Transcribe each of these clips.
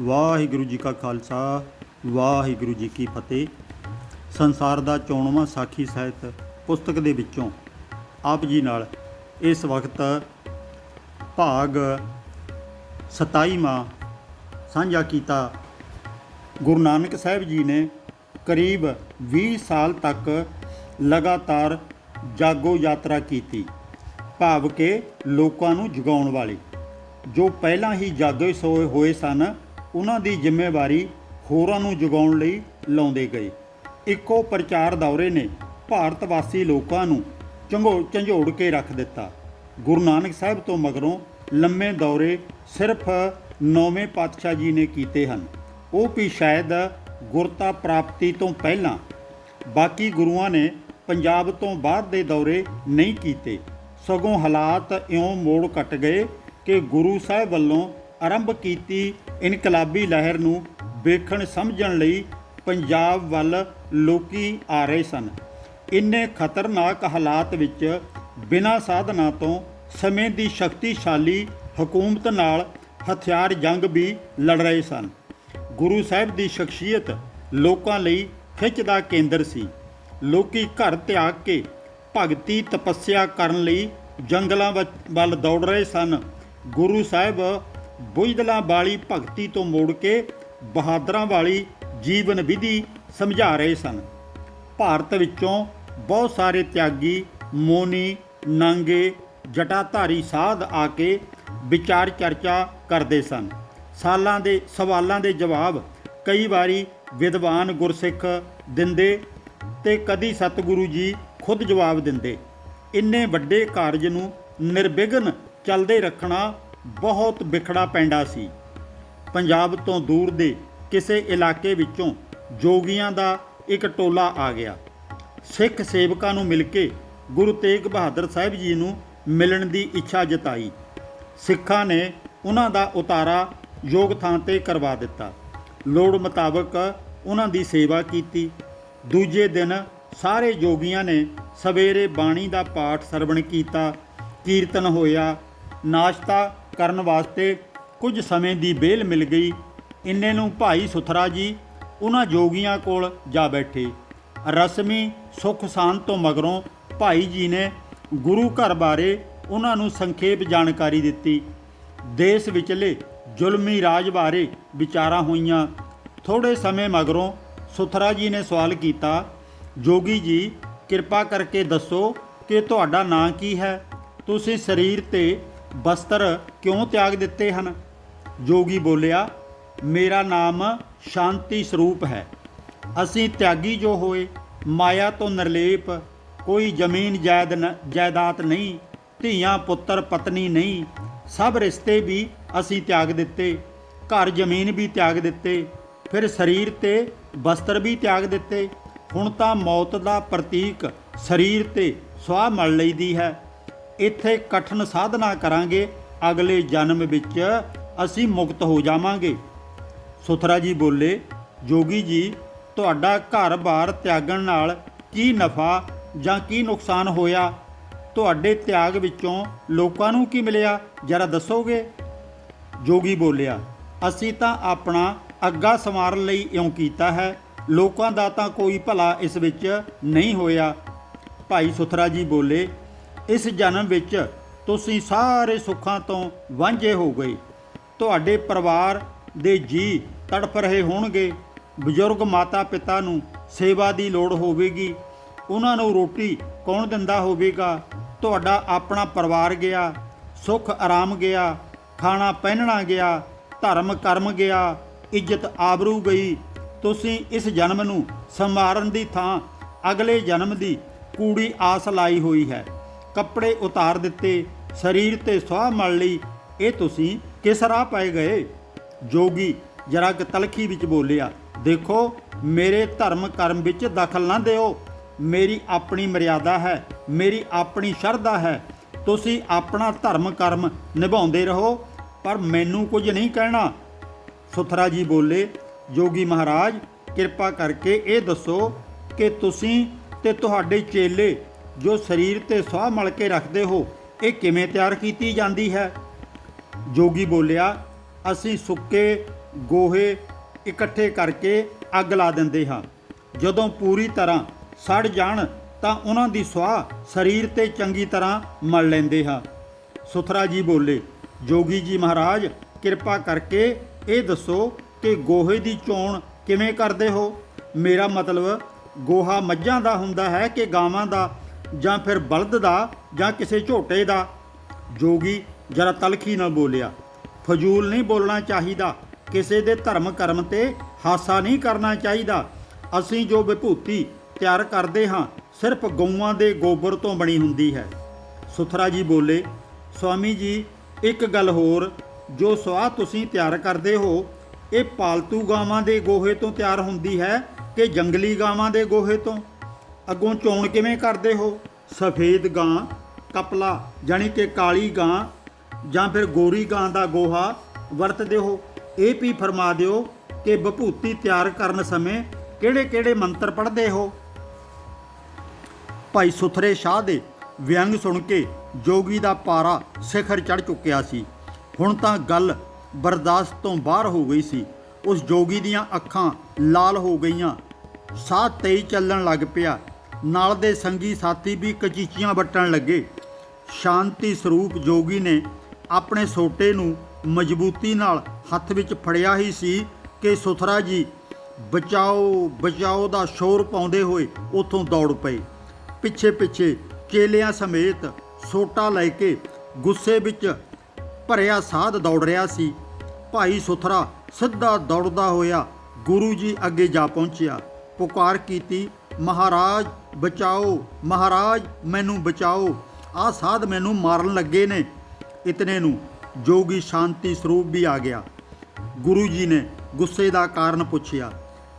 ਵਾਹਿਗੁਰੂ ਜੀ ਕਾ ਖਾਲਸਾ, ਵਾਹਿਗੁਰੂ ਜੀ ਕੀ ਫਤਿਹ। ਸੰਸਾਰ ਦਾ 94ਵਾਂ ਸਾਖੀ ਸਾਹਿਤ ਪੁਸਤਕ ਦੇ ਵਿੱਚੋਂ ਆਪ ਜੀ ਨਾਲ ਇਸ ਵਕਤ ਭਾਗ 27ਵਾਂ ਸਾਂਝਾ ਕੀਤਾ ਗੁਰੂ ਨਾਨਕ ਸਾਹਿਬ ਜੀ ਨੇ ਕਰੀਬ 20 ਸਾਲ ਤੱਕ ਲਗਾਤਾਰ ਜਾਗੋ ਯਾਤਰਾ ਕੀਤੀ, ਭਾਵ ਕਿ ਲੋਕਾਂ ਨੂੰ ਜਗਾਉਣ ਵਾਲੀ। ਜੋ ਪਹਿਲਾਂ ਹੀ ਜਾਗੇ ਸੋਏ ਹੋਏ ਸਨ ਉਹਨਾਂ ਦੀ ਜ਼ਿੰਮੇਵਾਰੀ ਹੋਰਾਂ ਨੂੰ ਜਗਾਉਣ ਲਈ ਲਾਉਂਦੇ ਗਏ। ਇੱਕੋ ਪ੍ਰਚਾਰ ਦੌਰੇ ਨੇ ਭਾਰਤ ਵਾਸੀ ਲੋਕਾਂ ਨੂੰ ਝੰਗੋ, ਝੰਜੋੜ ਕੇ ਰੱਖ ਦਿੱਤਾ। ਗੁਰੂ ਨਾਨਕ ਸਾਹਿਬ ਤੋਂ ਮਗਰੋਂ ਲੰਮੇ ਦੌਰੇ ਸਿਰਫ ਨੌਵੇਂ ਪਾਤਸ਼ਾਹ ਜੀ ਨੇ ਕੀਤੇ ਹਨ। ਉਹ ਵੀ ਸ਼ਾਇਦ ਗੁਰਤਾ ਪ੍ਰਾਪਤੀ ਤੋਂ ਪਹਿਲਾਂ। ਬਾਕੀ ਗੁਰੂਆਂ ਨੇ ਪੰਜਾਬ ਤੋਂ ਬਾਅਦ ਦੇ ਦੌਰੇ ਨਹੀਂ ਕੀਤੇ। ਸਗੋਂ ਹਾਲਾਤ ਇਉਂ ਮੋੜ ਕੱਟ ਗਏ ਕਿ ਗੁਰੂ ਸਾਹਿਬ ਵੱਲੋਂ ਆਰੰਭ ਕੀਤੀ ਇਨਕਲਾਬੀ ਲਹਿਰ ਨੂੰ ਵੇਖਣ ਸਮਝਣ ਲਈ ਪੰਜਾਬ ਵੱਲ ਲੋਕੀ ਆ ਰਹੇ ਸਨ। ਇੰਨੇ ਖਤਰਨਾਕ ਹਾਲਾਤ ਵਿੱਚ ਬਿਨਾਂ ਸਾਧਨਾ ਤੋਂ ਸਮੇਂ ਦੀ ਸ਼ਕਤੀਸ਼ਾਲੀ ਹਕੂਮਤ ਨਾਲ ਹਥਿਆਰ ਜੰਗ ਵੀ ਲੜ ਰਹੇ ਸਨ। ਗੁਰੂ ਸਾਹਿਬ ਦੀ ਸ਼ਖਸੀਅਤ ਲੋਕਾਂ ਲਈ ਖਿੱਚ ਦਾ ਕੇਂਦਰ ਸੀ। ਲੋਕੀ ਘਰ ਤਿਆਗ ਕੇ ਭਗਤੀ ਤਪੱਸਿਆ ਕਰਨ ਲਈ ਜੰਗਲਾਂ ਵੱਲ- ਵੱਲ ਦੌੜ ਰਹੇ ਸਨ। ਗੁਰੂ ਸਾਹਿਬ ਬੁਝਦਲਾਂ ਵਾਲੀ ਭਗਤੀ ਤੋਂ ਮੋੜ ਕੇ ਬਹਾਦਰਾਂ ਵਾਲੀ ਜੀਵਨ ਵਿਧੀ ਸਮਝਾ ਰਹੇ ਸਨ। ਭਾਰਤ ਵਿੱਚੋਂ ਬਹੁਤ ਸਾਰੇ ਤਿਆਗੀ, ਮੋਨੀ, ਨਾਂਗੇ, ਜਟਾਧਾਰੀ ਸਾਧ ਆ ਕੇ ਵਿਚਾਰ ਚਰਚਾ ਕਰਦੇ ਸਨ। ਸਾਲਾਂ ਦੇ, ਸਵਾਲਾਂ ਦੇ ਜਵਾਬ ਕਈ ਵਾਰੀ ਵਿਦਵਾਨ ਗੁਰਸਿੱਖ ਦਿੰਦੇ ਤੇ ਕਦੀ ਸਤਿਗੁਰੂ ਜੀ ਖੁਦ ਜਵਾਬ ਦਿੰਦੇ। ਇੰਨੇ ਵੱਡੇ ਕਾਰਜ ਨੂੰ ਨਿਰਵਿਘਨ ਚੱਲਦੇ ਰੱਖਣਾ ਬਹੁਤ ਵਿਖੜਾ ਪੈਂਡਾ ਸੀ। ਪੰਜਾਬ ਤੋਂ ਦੂਰ ਦੇ ਕਿਸੇ ਇਲਾਕੇ ਵਿੱਚੋਂ ਜੋਗੀਆਂ ਦਾ ਇੱਕ ਟੋਲਾ ਆ ਗਿਆ। ਸਿੱਖ ਸੇਵਕਾਂ ਨੂੰ ਮਿਲ ਕੇ ਗੁਰੂ ਤੇਗ ਬਹਾਦਰ ਸਾਹਿਬ ਜੀ ਨੂੰ ਮਿਲਣ ਦੀ ਇੱਛਾ ਜਤਾਈ। ਸਿੱਖਾਂ ਨੇ ਉਹਨਾਂ ਦਾ ਉਤਾਰਾ ਯੋਗ ਥਾਂ ਤੇ ਕਰਵਾ ਦਿੱਤਾ। ਲੋੜ ਮੁਤਾਬਕ ਉਹਨਾਂ ਦੀ ਸੇਵਾ ਕੀਤੀ। ਦੂਜੇ ਦਿਨ ਸਾਰੇ ਜੋਗੀਆਂ ਨੇ ਸਵੇਰੇ ਬਾਣੀ ਦਾ ਪਾਠ ਸਰਵਣ ਕੀਤਾ, ਕੀਰਤਨ ਹੋਇਆ, ਨਾਸ਼ਤਾ ਕਰਨ ਵਾਸਤੇ ਕੁਝ ਸਮੇਂ ਦੀ ਬੇਲ ਮਿਲ ਗਈ। ਇੰਨੇ ਨੂੰ ਭਾਈ ਸੁਥਰਾ ਜੀ ਉਹਨਾਂ ਜੋਗੀਆਂ ਕੋਲ ਜਾ ਬੈਠੇ। ਰਸਮੀ ਸੁਖ ਸ਼ਾਂਤ ਤੋਂ ਮਗਰੋਂ ਭਾਈ ਜੀ ਨੇ ਗੁਰੂ ਘਰ ਬਾਰੇ ਉਹਨਾਂ ਨੂੰ ਸੰਖੇਪ ਜਾਣਕਾਰੀ ਦਿੱਤੀ। ਦੇਸ਼ ਵਿਚਲੇ ਜ਼ੁਲਮੀ ਰਾਜ ਬਾਰੇ ਵਿਚਾਰਾਂ ਹੋਈਆਂ। ਥੋੜੇ ਸਮੇਂ ਮਗਰੋਂ ਸੁਥਰਾ ਜੀ ਨੇ ਸਵਾਲ ਕੀਤਾ, ਜੋਗੀ ਜੀ, ਕਿਰਪਾ ਕਰਕੇ ਦੱਸੋ ਕਿ ਤੁਹਾਡਾ ਨਾਂ ਕੀ ਹੈ? ਤੁਸੀਂ ਸਰੀਰ ਤੇ ਬਸਤਰ ਕਿਉਂ ਤਿਆਗ ਦਿੱਤੇ ਹਨ? ਜੋਗੀ ਬੋਲਿਆ, ਮੇਰਾ ਨਾਮ ਸ਼ਾਂਤੀ ਸਰੂਪ ਹੈ। ਅਸੀਂ ਤਿਆਗੀ ਜੋ ਹੋਏ, ਮਾਇਆ ਤੋਂ ਨਿਰਲੇਪ, ਕੋਈ ਜ਼ਮੀਨ ਜਾਇਦ ਨ- ਜਾਇਦਾਦ ਨਹੀਂ, ਧੀਆਂ, ਪੁੱਤਰ, ਪਤਨੀ ਨਹੀਂ, ਸਭ ਰਿਸ਼ਤੇ ਵੀ ਅਸੀਂ ਤਿਆਗ ਦਿੱਤੇ। ਘਰ ਜ਼ਮੀਨ ਵੀ ਤਿਆਗ ਦਿੱਤੇ, ਫਿਰ ਸਰੀਰ ਤੇ ਬਸਤਰ ਵੀ ਤਿਆਗ ਦਿੱਤੇ। ਹੁਣ ਤਾਂ ਮੌਤ ਦਾ ਪ੍ਰਤੀਕ ਸਰੀਰ ਤੇ ਸਵਾਹ ਮਲ ਲਈਦੀ ਹੈ। ਇੱਥੇ ਕਠਨ ਸਾਧਨਾ ਕਰਾਂਗੇ। ਅਗਲੇ ਜਨਮ ਵਿੱਚ ਅਸੀਂ ਮੁਕਤ ਹੋ ਜਾਵਾਂਗੇ। ਸੁਥਰਾ ਜੀ ਬੋਲੇ, ਜੋਗੀ ਜੀ, ਤੁਹਾਡਾ ਘਰ-ਬਾਰ ਤਿਆਗਣ ਨਾਲ ਕੀ ਨਫਾ ਜਾਂ ਕੀ ਨੁਕਸਾਨ ਹੋਇਆ? ਤੁਹਾਡੇ ਤਿਆਗ ਵਿੱਚੋਂ ਲੋਕਾਂ ਨੂੰ ਕੀ ਮਿਲਿਆ? ਜਰਾ ਦੱਸੋਗੇ? ਜੋਗੀ ਬੋਲਿਆ, ਅਸੀਂ ਤਾਂ ਆਪਣਾ ਅੱਗਾ ਸਮਾਰਨ ਲਈ ਇਉਂ ਕੀਤਾ ਹੈ। ਲੋਕਾਂ ਦਾ ਤਾਂ ਕੋਈ ਭਲਾ ਇਸ ਵਿੱਚ ਨਹੀਂ ਹੋਇਆ। ਭਾਈ ਸੁਥਰਾ ਜੀ ਬੋਲੇ ਇਸ ਜਨਮ ਵਿੱਚ ਤੁਸੀਂ ਸਾਰੇ ਸੁੱਖਾਂ ਤੋਂ ਵਾਂਝੇ ਹੋ ਗਏ। ਤੁਹਾਡੇ ਪਰਿਵਾਰ ਦੇ ਜੀ ਤੜਫ ਰਹੇ ਹੋਣਗੇ। ਬਜ਼ੁਰਗ ਮਾਤਾ ਪਿਤਾ ਨੂੰ ਸੇਵਾ ਦੀ ਲੋੜ ਹੋਵੇਗੀ। ਉਹਨਾਂ ਨੂੰ ਰੋਟੀ ਕੌਣ ਦਿੰਦਾ ਹੋਵੇਗਾ? ਤੁਹਾਡਾ ਆਪਣਾ ਪਰਿਵਾਰ ਗਿਆ, ਸੁੱਖ ਆਰਾਮ ਗਿਆ, ਖਾਣਾ ਪਹਿਨਣਾ ਗਿਆ, ਧਰਮ ਕਰਮ ਗਿਆ, ਇੱਜ਼ਤ ਆਬਰੂ ਗਈ। ਤੁਸੀਂ ਇਸ ਜਨਮ ਨੂੰ ਸੰਵਾਰਨ ਦੀ ਥਾਂ ਅਗਲੇ ਜਨਮ ਦੀ ਕੂੜੀ ਆਸ ਲਾਈ ਹੋਈ ਹੈ। ਕੱਪੜੇ ਉਤਾਰ ਦਿੱਤੇ, ਸਰੀਰ ਤੇ ਸੁਆਹ ਮਲ ਲਈ। ਇਹ ਤੁਸੀਂ ਕਿਸ ਰਾਹ ਪਏ ਗਏ? ਜੋਗੀ ਜਰਾ ਕੁ ਤਲਖੀ ਵਿੱਚ ਬੋਲਿਆ, ਦੇਖੋ, ਮੇਰੇ ਧਰਮ ਕਰਮ ਵਿੱਚ ਦਖਲ ਨਾ ਦਿਓ। ਮੇਰੀ ਆਪਣੀ ਮਰਿਆਦਾ ਹੈ, ਮੇਰੀ ਆਪਣੀ ਸ਼ਰਧਾ ਹੈ। ਤੁਸੀਂ ਆਪਣਾ ਧਰਮ ਕਰਮ ਨਿਭਾਉਂਦੇ ਰਹੋ, ਪਰ ਮੈਨੂੰ ਕੁਝ ਨਹੀਂ ਕਹਿਣਾ। ਸੁਥਰਾ ਜੀ ਬੋਲੇ, ਜੋਗੀ ਮਹਾਰਾਜ, ਕਿਰਪਾ ਕਰਕੇ ਇਹ ਦੱਸੋ ਕਿ ਤੁਸੀਂ ਤੇ ਤੁਹਾਡੇ ਚੇਲੇ ਜੋ ਸਰੀਰ ਤੇ ਸਾਹ ਮਲ ਕੇ ਰੱਖਦੇ ਹੋ, ਇਹ ਕਿਵੇਂ ਤਿਆਰ ਕੀਤੀ ਜਾਂਦੀ ਹੈ? ਜੋਗੀ ਬੋਲਿਆ, ਅਸੀਂ ਸੁੱਕੇ ਗੋਹੇ ਇਕੱਠੇ ਕਰਕੇ ਅੱਗ ਲਾ ਦਿੰਦੇ ਹਾਂ। ਜਦੋਂ ਪੂਰੀ ਤਰ੍ਹਾਂ ਸੜ ਜਾਣ, ਤਾਂ ਉਹਨਾਂ ਦੀ ਸੁਆਹ ਸਰੀਰ ਤੇ ਚੰਗੀ ਤਰ੍ਹਾਂ ਮਲ ਲੈਂਦੇ ਹਾਂ। ਸੁਥਰਾ ਜੀ ਬੋਲੇ, ਜੋਗੀ ਜੀ ਮਹਾਰਾਜ, ਕਿਰਪਾ ਕਰਕੇ ਇਹ ਦੱਸੋ ਕਿ ਗੋਹੇ ਦੀ ਚੋਣ ਕਿਵੇਂ ਕਰਦੇ ਹੋ? ਮੇਰਾ ਮਤਲਬ ਗੋਹਾ ਮੱਝਾਂ ਦਾ ਹੁੰਦਾ ਹੈ ਕਿ ਗਾਵਾਂ ਦਾ? ਜਾਂ ਫਿਰ ਬਲਦ ਦਾ ਜਾਂ ਕਿਸੇ ਝੋਟੇ ਦਾ। ਜੋਗੀ ਜਰਾ ਤਲਖੀ ਨਾਲ ਬੋਲਿਆ। ਫਜ਼ੂਲ ਨਹੀਂ ਬੋਲਣਾ ਚਾਹੀਦਾ। ਕਿਸੇ ਦੇ ਧਰਮ ਕਰਮ ਤੇ ਹਾਸਾ ਨਹੀਂ ਕਰਨਾ ਚਾਹੀਦਾ। ਅਸੀਂ ਜੋ ਵਿਭੂਤੀ ਤਿਆਰ ਕਰਦੇ ਹਾਂ, ਸਿਰਫ ਗਊਆਂ ਦੇ ਗੋਬਰ ਤੋਂ ਬਣੀ ਹੁੰਦੀ ਹੈ। ਸੁਥਰਾ ਜੀ ਬੋਲੇ, ਸਵਾਮੀ ਜੀ, ਇੱਕ ਗੱਲ ਹੋਰ। ਜੋ ਸਵਾਹ ਤੁਸੀਂ ਤਿਆਰ ਕਰਦੇ ਹੋ, ਇਹ ਪਾਲਤੂ ਗਾਵਾਂ ਦੇ ਗੋਹੇ ਤੋਂ ਤਿਆਰ ਹੁੰਦੀ ਹੈ ਕਿ ਜੰਗਲੀ ਗਾਵਾਂ ਦੇ ਗੋਹੇ ਤੋਂ? ਅੱਗੋਂ ਚੋਣ ਕਿਵੇਂ ਕਰਦੇ ਹੋ? ਸਫੇਦ ਗਾਂ, ਕਪਲਾ ਜਾਨੀ ਕਿ ਕਾਲੀ ਗਾਂ ਜਾਂ ਫਿਰ ਗੋਰੀ ਗਾਂ ਦਾ ਗੋਹਾ ਵਰਤਦੇ ਹੋ? ਇਹ ਵੀ ਫਰਮਾ ਦਿਓ ਕਿ ਵਿਭੂਤੀ ਤਿਆਰ ਕਰਨ ਸਮੇਂ ਕਿਹੜੇ-ਕਿਹੜੇ ਮੰਤਰ ਪੜ੍ਹਦੇ ਹੋ? ਭਾਈ ਸੁਥਰੇ ਸ਼ਾਹ ਦੇ ਵਿਅੰਗ ਸੁਣ ਕੇ ਜੋਗੀ ਦਾ ਪਾਰਾ ਸਿਖਰ ਚੜ ਚੁੱਕਿਆ ਸੀ। ਹੁਣ ਤਾਂ ਗੱਲ ਬਰਦਾਸ਼ਤ ਤੋਂ ਬਾਹਰ ਹੋ ਗਈ ਸੀ। ਉਸ ਜੋਗੀ ਦੀਆਂ ਅੱਖਾਂ ਲਾਲ ਹੋ ਗਈਆਂ। ਸਾਹ ਤੇਈ ਚੱਲਣ ਲੱਗ ਪਿਆ। ਨਾਲ ਦੇ ਸੰਗੀ ਸਾਥੀ ਵੀ ਕਚੀਚੀਆਂ ਵੱਟਣ ਲੱਗੇ। ਸ਼ਾਂਤੀ ਸਰੂਪ ਜੋਗੀ ਨੇ ਆਪਣੇ ਸੋਟੇ ਨੂੰ ਮਜ਼ਬੂਤੀ ਨਾਲ ਹੱਥ ਵਿੱਚ ਫੜਿਆ ਹੀ ਸੀ ਕਿ ਸੁਥਰਾ ਜੀ, ਬਚਾਓ ਬਚਾਓ ਦਾ ਸ਼ੋਰ ਪਾਉਂਦੇ ਹੋਏ ਉੱਥੋਂ ਦੌੜ ਪਏ। ਪਿੱਛੇ ਪਿੱਛੇ ਚੇਲਿਆਂ ਸਮੇਤ ਸੋਟਾ ਲੈ ਕੇ ਗੁੱਸੇ ਵਿੱਚ ਭਰਿਆ ਸਾਧ ਦੌੜ ਰਿਹਾ ਸੀ। ਭਾਈ ਸੁਥਰਾ ਸਿੱਧਾ ਦੌੜਦਾ ਹੋਇਆ ਗੁਰੂ ਜੀ ਅੱਗੇ ਜਾ ਪਹੁੰਚਿਆ। ਪੁਕਾਰ ਕੀਤੀ ਮਹਾਰਾਜ, ਬਚਾਓ। ਮਹਾਰਾਜ, ਮੈਨੂੰ ਬਚਾਓ। ਆਹ ਸਾਧ ਮੈਨੂੰ ਮਾਰਨ ਲੱਗੇ ਨੇ ਇਤਨੇ ਨੂੰ। ਜੋਗੀ ਸ਼ਾਂਤੀ ਸਰੂਪ ਵੀ ਆ ਗਿਆ। ਗੁਰੂ ਜੀ ਨੇ ਗੁੱਸੇ ਦਾ ਕਾਰਨ ਪੁੱਛਿਆ।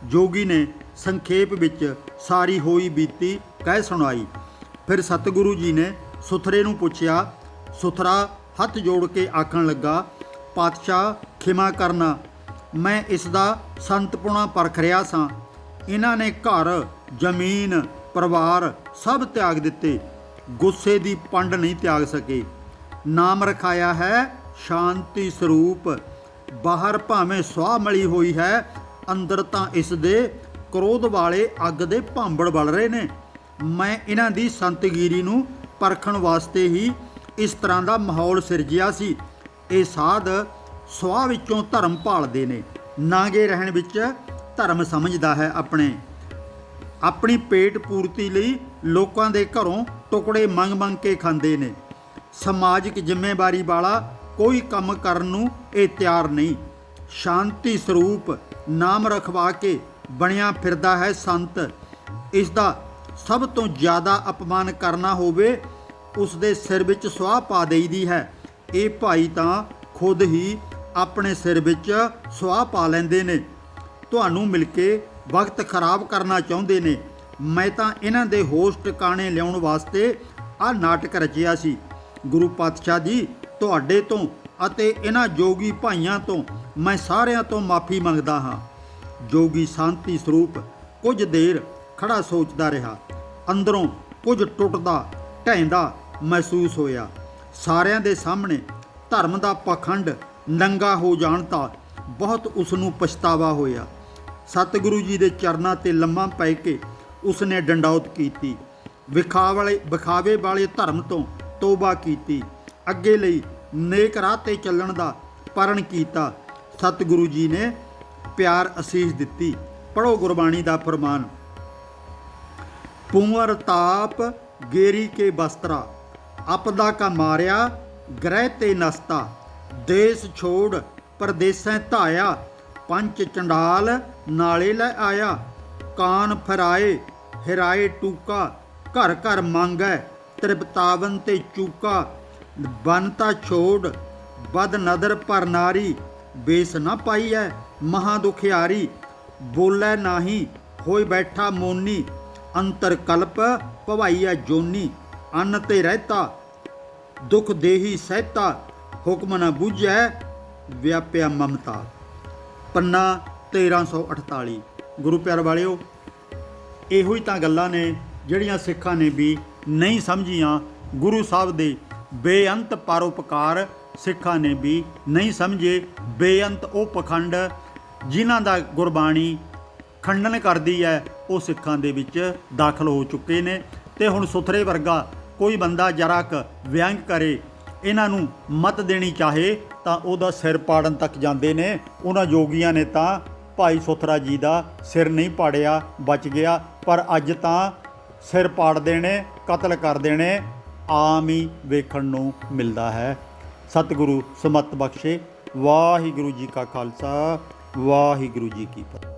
ਜੋਗੀ ਨੇ ਸੰਖੇਪ ਵਿੱਚ ਸਾਰੀ ਹੋਈ ਬੀਤੀ ਕਹਿ ਸੁਣਾਈ। ਫਿਰ ਸਤਿਗੁਰੂ ਜੀ ਨੇ ਸੁਥਰੇ ਨੂੰ ਪੁੱਛਿਆ, ਸੁਥਰਾ, ਹੱਥ ਜੋੜ ਕੇ ਆਖਣ ਲੱਗਾ, ਪਾਤਸ਼ਾਹ, ਖਿਮਾ ਕਰਨਾ। ਮੈਂ ਇਸ ਦਾ ਸੰਤਪੁਣਾ ਪਰਖ ਰਿਹਾ ਸਾਂ। ਇਹਨਾਂ ਨੇ ਘਰ ਜ਼ਮੀਨ, ਪਰਿਵਾਰ ਸਭ ਤਿਆਗ ਦਿੱਤੇ। ਗੁੱਸੇ ਦੀ ਪੰਡ ਨਹੀਂ ਤਿਆਗ ਸਕੇ। ਨਾਮ ਰਖਾਇਆ ਹੈ ਸ਼ਾਂਤੀ ਸਰੂਪ। ਬਾਹਰ ਭਾਵੇਂ ਸਵਾਹ ਮਲੀ ਹੋਈ ਹੈ, ਅੰਦਰ ਤਾਂ ਇਸ ਦੇ ਕ੍ਰੋਧ ਵਾਲੇ ਅੱਗ ਦੇ ਭਾਂਬੜ ਬਲ ਰਹੇ ਨੇ। ਮੈਂ ਇਹਨਾਂ ਦੀ ਸੰਤਗੀਰੀ ਨੂੰ ਪਰਖਣ ਵਾਸਤੇ ਹੀ ਇਸ ਤਰ੍ਹਾਂ ਦਾ ਮਾਹੌਲ ਸਿਰਜਿਆ ਸੀ। ਇਹ ਸਾਧ ਸਵਾਹ ਵਿੱਚੋਂ ਧਰਮ ਭਾਲਦੇ ਨੇ। ਨਾਗੇ ਰਹਿਣ ਵਿੱਚ ਧਰਮ ਸਮਝਦਾ ਹੈ ਆਪਣੇ। ਆਪਣੀ ਪੇਟ ਪੂਰਤੀ ਲਈ ਲੋਕਾਂ ਦੇ ਘਰੋਂ ਟੁਕੜੇ ਮੰਗ-ਮੰਗ ਕੇ ਖਾਂਦੇ ਨੇ। ਸਮਾਜਿਕ ਜ਼ਿੰਮੇਵਾਰੀ ਵਾਲਾ ਕੋਈ ਕੰਮ ਕਰਨ ਨੂੰ ਇਹ ਤਿਆਰ ਨਹੀਂ। ਸ਼ਾਂਤੀ ਸਰੂਪ ਨਾਮ ਰਖਵਾ ਕੇ ਬਣਿਆ ਫਿਰਦਾ ਹੈ ਸੰਤ। ਇਸ ਦਾ ਸਭ ਤੋਂ ਜ਼ਿਆਦਾ ਅਪਮਾਨ ਕਰਨਾ ਹੋਵੇ ਉਸ ਦੇ ਸਿਰ ਵਿੱਚ ਸੁਆਹ ਪਾ ਦੇਈਦੀ ਹੈ। ਇਹ ਭਾਈ ਤਾਂ ਖੁਦ ਹੀ ਆਪਣੇ ਸਿਰ ਵਿੱਚ ਸੁਆਹ ਪਾ ਲੈਂਦੇ ਨੇ। ਤੁਹਾਨੂੰ ਮਿਲ ਕੇ ਵਕਤ ਖਰਾਬ ਕਰਨਾ ਚਾਹੁੰਦੇ ਨੇ। ਮੈਂ ਤਾਂ ਇਹਨਾਂ ਦੇ ਹੋਸ਼ ਟਿਕਾਣੇ ਲਿਆਉਣ ਵਾਸਤੇ ਆਹ ਨਾਟਕ ਰਚਿਆ ਸੀ। ਗੁਰੂ ਪਾਤਸ਼ਾਹ ਜੀ, ਤੁਹਾਡੇ ਤੋਂ ਅਤੇ ਇਹਨਾਂ ਜੋਗੀ ਭਾਈਆਂ ਤੋਂ ਮੈਂ ਸਾਰਿਆਂ ਤੋਂ ਮਾਫੀ ਮੰਗਦਾ ਹਾਂ। ਜੋਗੀ ਸ਼ਾਂਤੀ ਸਰੂਪ ਕੁਝ ਦੇਰ ਖੜਾ ਸੋਚਦਾ ਰਿਹਾ। ਅੰਦਰੋਂ ਕੁਝ ਟੁੱਟਦਾ, ਢਹਿੰਦਾ ਮਹਿਸੂਸ ਹੋਇਆ। ਸਾਰਿਆਂ ਦੇ ਸਾਹਮਣੇ ਧਰਮ ਦਾ ਪਖੰਡ ਨੰਗਾ ਹੋ ਜਾਣ ਤਾਂ ਬਹੁਤ ਉਸ ਨੂੰ ਪਛਤਾਵਾ ਹੋਇਆ। ਸਤਿਗੁਰੂ ਜੀ ਦੇ ਚਰਨਾਂ ਤੇ ਲੰਮਾ ਪੈ ਕੇ ਉਸ ਨੇ ਡੰਡੌਤ ਕੀਤੀ। ਵਿਖਾਵਲੇ, ਵਿਖਾਵੇ ਵਾਲੇ ਧਰਮ ਤੋਂ ਤੋਬਾ ਕੀਤੀ। ਅੱਗੇ ਲਈ ਨੇਕ ਰਾਹ ਤੇ ਚੱਲਣ ਦਾ ਪਰਣ ਕੀਤਾ। ਸਤਿਗੁਰੂ ਜੀ ਨੇ ਪਿਆਰ ਅਸੀਸ ਦਿੱਤੀ। ਪੜੋ ਗੁਰਬਾਣੀ ਦਾ ਫਰਮਾਨ। ਪੁੰਵਰ ਤਾਪ ਗੇਰੀ ਕੇ ਬਸਤਰਾ, ਆਪਦਾ ਕਾ ਮਾਰਿਆ, ਗ੍ਰਹਿ ਤੇ ਨਸਤਾ। ਦੇਸ ਛੋੜ ਪਰਦੇਸੈਂ ਧਾਇਆ, ਪੰਚ ਚੰਡਾਲ ਨਾਲੇ ਲੈ ਆਇਆ। ਕਾਨ ਫਰਾਏ, ਹਿਰਾਏ ਟੂਕਾ, ਘਰ ਘਰ ਮੰਗੈ, ਤ੍ਰਿਪਤਾਵਨ ਤੇ ਚੂਕਾ। ਬਨਤਾ ਛੋੜ, ਬਦ ਨਦਰ ਪਰ ਨਾਰੀ। ਬੇਸ ਨਾ ਪਾਈਐ ਮਹਾ ਦੁਖਿਆਰੀ। ਬੋਲੇ ਨਾਹੀ ਹੋਈ ਬੈਠਾ ਮੋਨੀ। ਅੰਤਰ ਕਲਪ ਭਵਾਈਐ ਜੋਨੀ। ਅੰਨ ਤੇ ਰਹਿਤਾ, ਦੁਖ ਦੇਹੀ ਸਹਿਤਾ। ਹੁਕਮ ਨਾ ਬੁਝੈ, ਵਿਆਪਿਆ ਮਮਤਾ। ਪੰਨਾ 1348 ਗੁਰੂ ਪਿਆਰ ਵਾਲਿਓ, ਇਹੋ ਹੀ ਤਾਂ ਗੱਲਾਂ ਨੇ ਜਿਹੜੀਆਂ ਸਿੱਖਾਂ ਨੇ ਵੀ ਨਹੀਂ ਸਮਝੀਆਂ। ਗੁਰੂ ਸਾਹਿਬ ਦੇ ਬੇਅੰਤ ਪਰਉਪਕਾਰ ਸਿੱਖਾਂ ਨੇ ਵੀ ਨਹੀਂ ਸਮਝੇ। ਬੇਅੰਤ ਉਹ ਪਖੰਡ ਜਿਨ੍ਹਾਂ ਦਾ ਗੁਰਬਾਣੀ ਖੰਡਨ ਕਰਦੀ ਹੈ, ਉਹ ਸਿੱਖਾਂ ਦੇ ਵਿੱਚ ਦਾਖਲ ਹੋ ਚੁੱਕੇ ਨੇ। ਤੇ ਹੁਣ ਸੁਥਰੇ ਵਰਗਾ ਕੋਈ ਬੰਦਾ ਜਰਾ ਕੁ ਵਿਅੰਗ ਕਰੇ, ਇਹਨਾਂ ਨੂੰ ਮਤ ਦੇਣੀ ਚਾਹੇ ਤਾਂ ਉਹਦਾ ਸਿਰ ਪਾੜਨ ਤੱਕ ਜਾਂਦੇ ਨੇ। ਉਹਨਾਂ ਯੋਗੀਆਂ ਨੇ ਤਾਂ ਭਾਈ ਸੁਥਰਾ ਜੀ ਦਾ ਸਿਰ ਨਹੀਂ ਪਾੜਿਆ, ਬਚ ਗਿਆ। ਪਰ ਅੱਜ ਤਾਂ ਸਿਰ ਪਾੜ ਦੇਣੇ, ਕਤਲ ਕਰ ਦੇਣੇ, ਆਮ ਹੀ ਵੇਖਣ ਨੂੰ ਮਿਲਦਾ ਹੈ। ਸਤਿਗੁਰੂ ਸਮਤ ਬਖਸ਼ੇ। ਵਾਹਿਗੁਰੂ ਜੀ ਕਾ ਖਾਲਸਾ, ਵਾਹਿਗੁਰੂ ਜੀ ਕੀ ਫਤਿਹ।